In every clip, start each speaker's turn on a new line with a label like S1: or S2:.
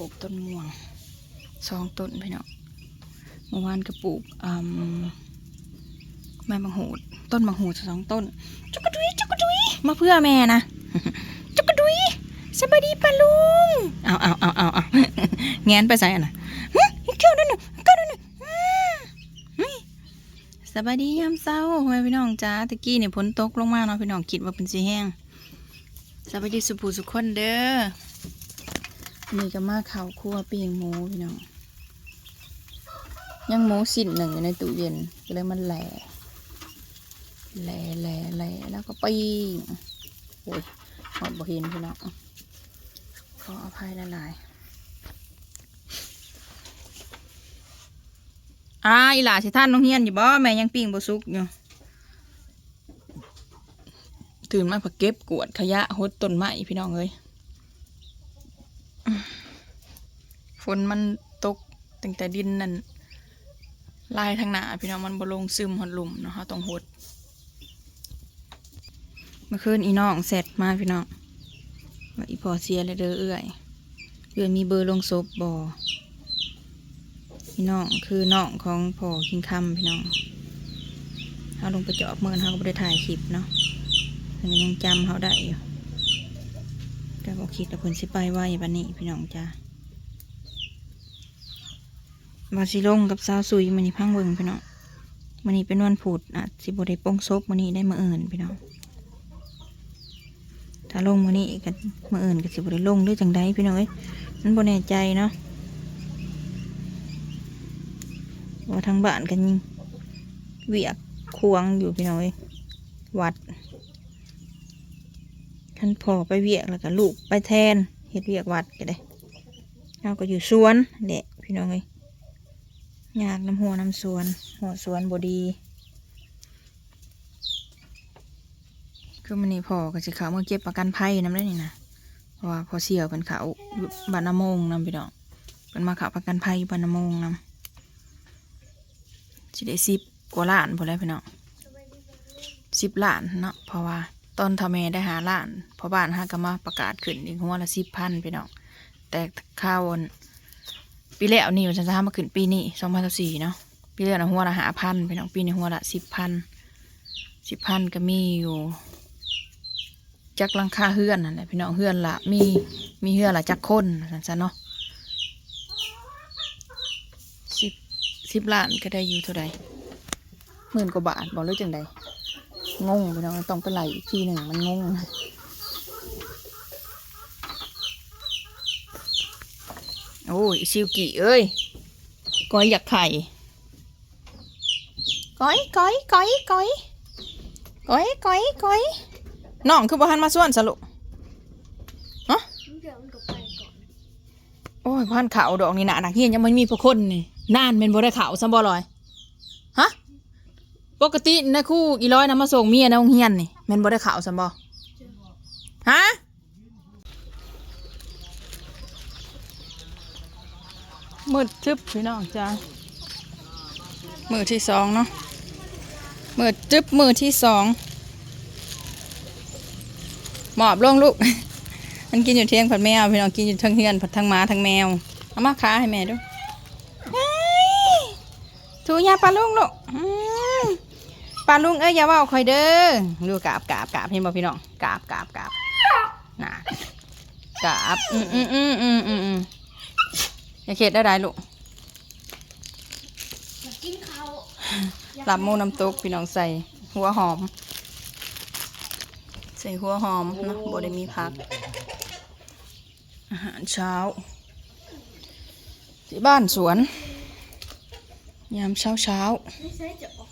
S1: ลูกต้นม่วงสองต้นพี่น้องเมื่อวานก็ปลูกอืมใบมังหูดต้นมังหูดสองต้นจุกกระดุยจุกกระดุยมาเพื่อแม่นะจุกกระดุยสบายดีปะลุงเอาเอาเอาเอาเอาแงนไปใส่อะนะฮึอีกเก้านั่นน่ะก้านั่นน่ะสบายดียามเช้าพ่อแม่พี่น้องจ้าตะกี้เนี่ยฝนตกลงมาเนาะพี่น้องคิดว่าเป็นสีแห้งสบายดีสุภูสุขคนเด้อ นี่ก็มาข้าวคั่วปิ้งหมูพี่น้องยังหมูสิ้นหนึ่งอยู่ในตู้เย็นก็เลยมันแหล่แหล่แหล่แหลแล้วก็ปิ้งโอ้ยหอดบ่เห็นพี่น้องขออภัยหลายอ่าอีหล่าสิท่านน้องเฮียนอยู่บ่แม่ยังปิ้งบ่สุกอยู่ตื่นมาผักเก็บกวาดขยะหดต้นไม้พี่น้องเอ้ย ฝนมันตกตั้งแต่ดินนั่นลายทางหน้าพี่น้องมันบ่ลงซึมหดหลุมเนาะเราต้องหดเมื่อคืนอีน้องเสร็จมาพี่น้องอีพอเสียเลยเด้อเอื้อยเอื้อยมีเบอร์ลงศพบ่พี่น้องคือน้องของพ่อคิงคำพี่น้องเอาลงไปเจาะเมินเขาก็บ่ได้ถ่ายคลิปเนาะเพิ่นยังจำเขาได้อยู่แต่ก็คิดว่าเพิ่นสิไปไว้บัดนี้พี่น้องจ้า บาสิลงกับสาวสุยมันนี่พังเบิงพี่น้องมันนี่เป็นวันพุธอะสิบได้โป้งซบมันนี่ได้มาเอิญพี่น้องถ้าลงมันนี้กันมาเอิญก็สิบได้ลงด้วยจังใดพี่น้องเอ้ยมันบ่แน่ใจเนาะว่าทางบ้านกันยิงเวียกควงอยู่พี่น้องเอ้ยวัดท่านพอไปเวียกแล้วก็ลูกไปแทนเฮ็ดเวียกวัดก็ได้เราก็อยู่สวนแหละพี่น้องเอ้ย ยากน้ำหัวน้ำสวน หัวสวนบดี คือมันนี่พอก็สิเขาเมื่อเก็บประกันภัยน้ำได้นี่นะเพราะว่าพอเสี่ยวเป็นเขาบานนามงนำพี่น้องเป็นมาเขาประกันภัยบานนามงนำสิได้สิบกว่าล้านพอแล้วพี่น้องสิบล้านเนาะเพราะว่าตอนทำเมได้หาล้านเพอบ้านห้าก็มาประกาศขึ้นอีกหัวละสิบพันพี่น้องแต่ข้าววัน ปีแล้วนี่ฉันจะทำมาขึ้นปีนี้สองพันสี่เนาะปีแล้วนะหัวละหาพันพี่น้องปีนี้หัวละสิบพันสิบพันก็มีอยู่จักลังคาเฮือนนั่นแหละพี่น้องเฮือนละมีมีเฮือนละจักคนสันซะเนาะสิบสิบล้านก็ได้อยู่เท่าใดหมื่นกว่าบาทบอกเลยจังใดงงไปเนาะมันต้องไปไหลอีกทีหนึ่งมันงง โอ้ยอีซิวกิเอ้ยก้อยอยากไข่ก้อยก้อยก้อยก้อยก้อยก้อยก้อยน้องคือบ่หันมาส่วนสรุฮะ
S2: เดี๋ยพ่อน
S1: โอ้ยพันขาวดอกนี่หนาหนักเฮียนยังไม่มีพวกคนนี่นานเป็นบ่ได้ขาวซ้ำบ่ลอยฮะปกตินะคู่อีร้อยนะมาส่งเมียนะโรงเฮียนนี่แม่นบ่ได้ขาวซ้ำบ่ฮะ มืดทึบพี่น้องจ้ามือที่สองเนาะมืดจึบมือที่สองหมอบลงลูก มันกินอยู่เที่ยงผัดแมวพี่น้องกินอยู่ทั้งเฮือนผัดทั้งหมาทั้งแมวเอามาค้าให้แม่ดูเฮ้ยถูยาปลาลุงลูกปลาลุงเอ้ยอย่าว่าคอยเด้อดูกราบกราบกราบเห็นบ่พี่น้องกราบกราบกราบน่ะกราบอืมอืมอืมอืมอืม อืมอย่าเข็ดได้ไรลูก
S2: อยากกินข้าว
S1: หลับหมูน้ำตกพี่น้องใส่หัวหอม ใส่หัวหอมเนาะบ่ได้มีผัก อาหารเช้า ที่บ้านสวน ยามเช้าเช้า
S2: ไม่ใช่จะออก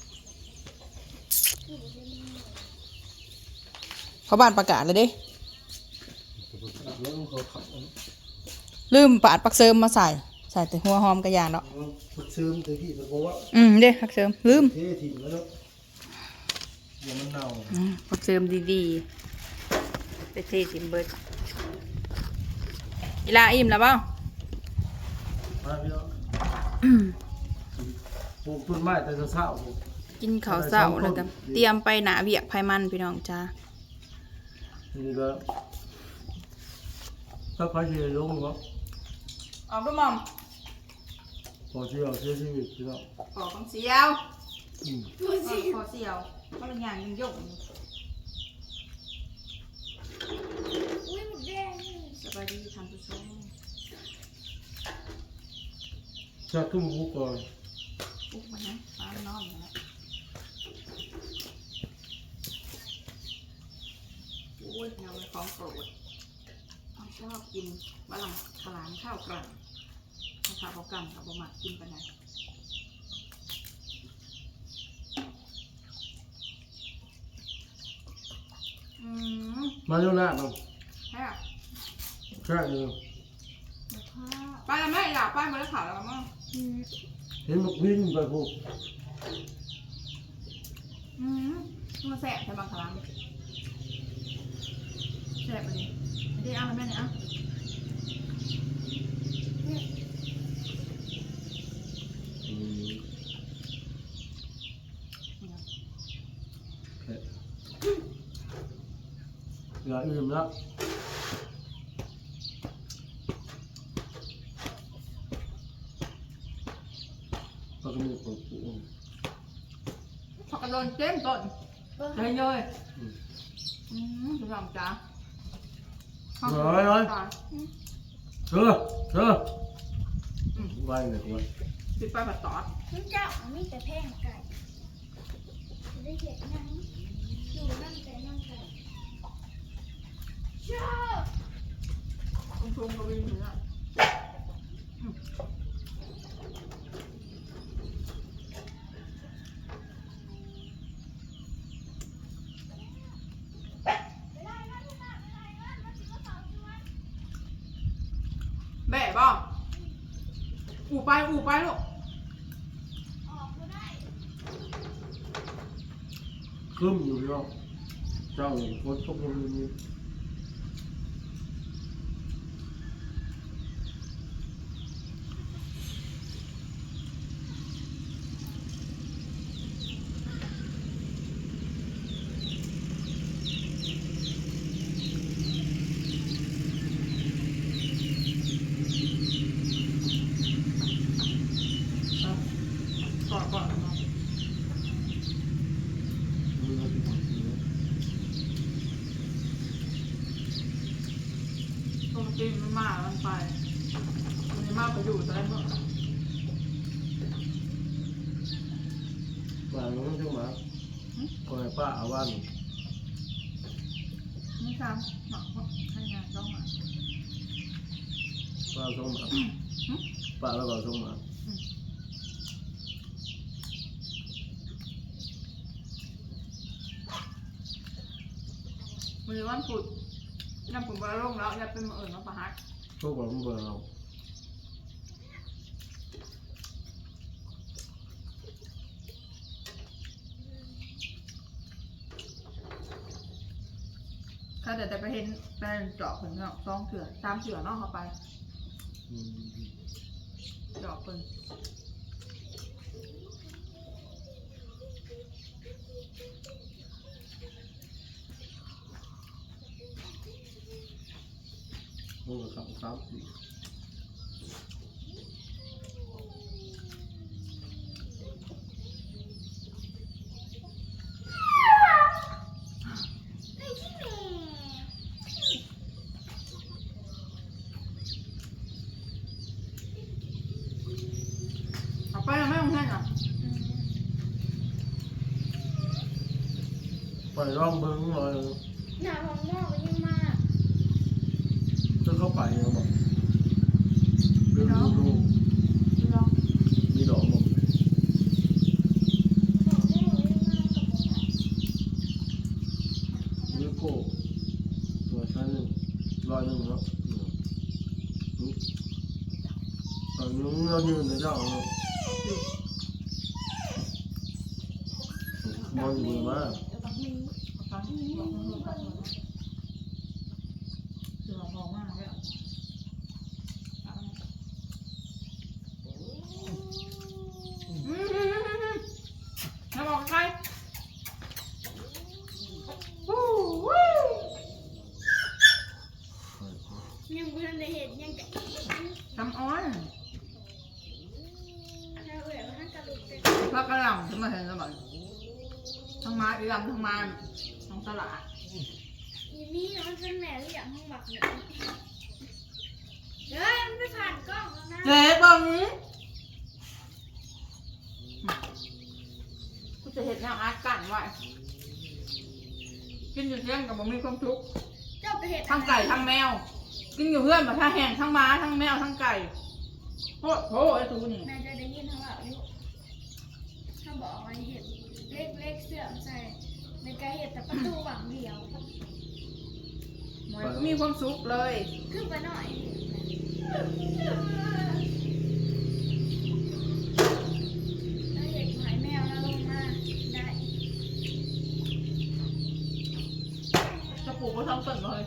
S1: ๆเขาบ้านประกาศเลยเด้ลืมปาดปักเสริมมาใส่ ใส่แต่หัวหอมกระยานเนาะ
S3: ฝึกซึมแต่ที่เพราะว่า
S1: อืมเด้ปักเสริมลืม
S3: เทถิ่นแล้วเนาะเดี๋ยวมันเน่า
S1: อืมปักเสริมดีๆไปเทสิมเบิดอีลาอิ่มแล้วเปล่า
S3: มาพี่เนาะปลูกต้นไม้แต่เช้าๆผม
S1: กินข้าวเช้าแล้วก็เตรียมไปหนาเวียกไผมันพี่น้องจ้า
S3: นี่ก็ถ้าใครจะลงเนาะ
S4: ออกด้วยมอม
S3: พอเที่ยวเสียชีวิตพี่น้อง
S4: ขอของเสียว
S3: อืม
S2: ตัวสิ
S4: ขอเสียวเพราะบางอย่างยังยกอยู่
S2: อุ้ยหมดแดง
S4: สบายดีทำผู้ชม
S3: จากทุ่มหูก่อน
S4: ปุ๊บมันนะฟ้านอนมาแล้วโอ้ยเงาของโปรดเขาชอบกินบะหลังขลามข้าวกลั่น ข้าวขาวเขากลั่นกับบะหมักกินไปไหนอืม
S3: มาเรื่องแรกเนาะ
S4: แค่
S3: แค่นี้
S4: ป้าแล้วแม่อยากป้ามาแล้วข่าวแล้วมั้ง
S3: เห็นบอกวิ่งไปพวก
S4: อืมมันแสบใช่บางครั้งแสบไปดิอันนี้เอาแล้วแม่เนี่ยเอา
S3: อืมแค่อย่าอื่นละปกติผมปลูก
S4: ผักกระโดนเต็มต้น
S2: เบิ้ง
S4: เลยเลย
S3: อืม
S4: อืมดูลองจ้า
S3: ร้อยร้อยเออเออไว้เล ยกูว่า
S4: ปิดไปผัดตอด
S2: มันเจ้ามันมีแต่แพงไก่จะได้เห็นยังดูนั่นแต่นั่นไก่ชอบ
S4: ชุ่มชุ่มก็วิ่งเนื้อแบ่บ่อู ไปอูไปลูก
S2: ออกก็ได้
S3: ครึ้มอยู่พี่น้องเจ้าเห็นคนตกลงนี้
S4: ก่อนก่อน
S3: มีอะไรที่ผมซื้อ
S4: ปกติมันมามันไปมันจะมากไปอยู่แต่เมื่อ
S3: ป่าน้องเจ้าหมาคอยป้าอาวัน
S4: ไม่ทำหนักให้งานต้องมา
S3: ป้าส่งหมาป้าแล้วก็ส่งหมา
S4: มือวันพุธ ยังผมบาลงแล้วยังเป็นมืออื่นมาประหัก
S3: พวกผมเบื่อเรา
S4: ถ้าแต่ไปเห็นไปเจาะผลเนาะซองเถื่อตามเถื่อเนาะเข้าไป
S3: อืม
S4: เจาะผล
S3: พวกเขาสามสี่
S2: ไอ้ที่แม่
S4: เอา ไปแล้วไม่ต้องแห้งอะ
S3: ไปร่องเบิ้งหน่อย
S2: หน้าของหม้อก็ยังมาก
S3: จะเข้าไปเขาบอกเรื่องดูดู
S4: ลอง
S3: มีดอกบอก
S2: ของหม้อก็ยังมากกับหมด
S3: มีโก้ตัวชั้นหนึ่งร้อยหนึ่งเนาะอืมตอนนี้เรายืนในเจ้าเนาะมองอยู่มา
S2: แล้วก็มี
S4: ฟังบอกมือกันเสือมองมากเลยอะอืมแล้วบอกใครวู้วู้
S2: ยังบ่ทันได้เห็นยังกะ
S4: ทำอ้อย มาเห็นแล้วบอกทั้งมาอีลำทั้งมาทั้งตลาด
S2: อีนี่มันเป็นแม่เลี้ยงห้องบักเนี่ยเฮ้ยมันไปผ่านกล้องแล้วนะ
S4: เจ๊บังกูจะเห็นแนวอาร์ตกันไว้กินอยู่เที่ยงกับบ่มีความทุกข์
S2: เจ้าไปเห็ด
S4: ทั้งไก่ทั้งแมว กินอยู่เพื่อนมาถ้าแห้งทั้งม้าทั้งแมวทั้งไก่โอ้โหไอ้ตูนี่
S2: นายจะได้ยินทั้งเราอยู่ถ้าบอกว่าเห็ดเล็กเล็กๆเสื่อมใส่ในกระเห็ดแต่ประตูหวังเดียว
S4: มีความสุขเลย
S2: ขึ้นไปหน่อยถ้าเห็ดหายแมวแล้วลงมาได้
S4: จะปลูกก็ทำต้นเลย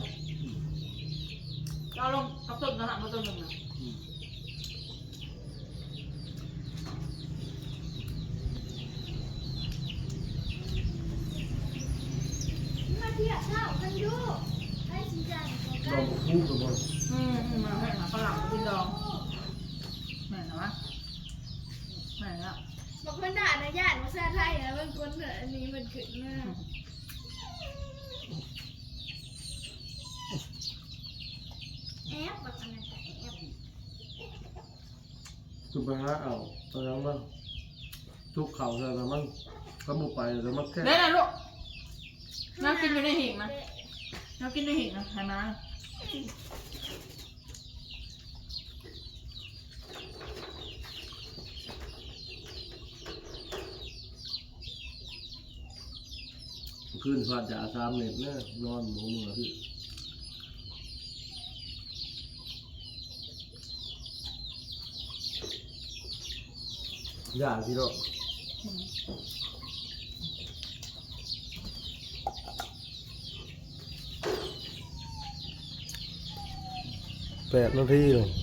S4: เราลงทับต้นกระหน่ำมาต้นหนึ่งนะ
S2: มาเที่ยวเท่ากัน ดูให้สีจันทร์
S3: เราบอกคู่กับมัน
S4: อืมอืมมาให้มาฝรั่งกินดองแม่นวะแม่นแล้ว
S2: บอกคนด่านะญาติภาษาไทยแล้วมันคนเหนืออันนี้มันขึ้นมากแอปแบบนั้นแต่แอบ
S3: คือไปหาเอาตอนนั้นมันทุกเข่าใช่ไหมมันก็บุไปแล้วมันแค่
S4: เด้นะลูก น้ำกินอยู่ในหิ่งนะ น้ำกินในหิ่งนะใช่ไหม
S3: ขึ้นฟาดจ่าสามเม็ดเนี่ยนอนหมูมือพี่อย่างที่เรา แปดนาทีเลย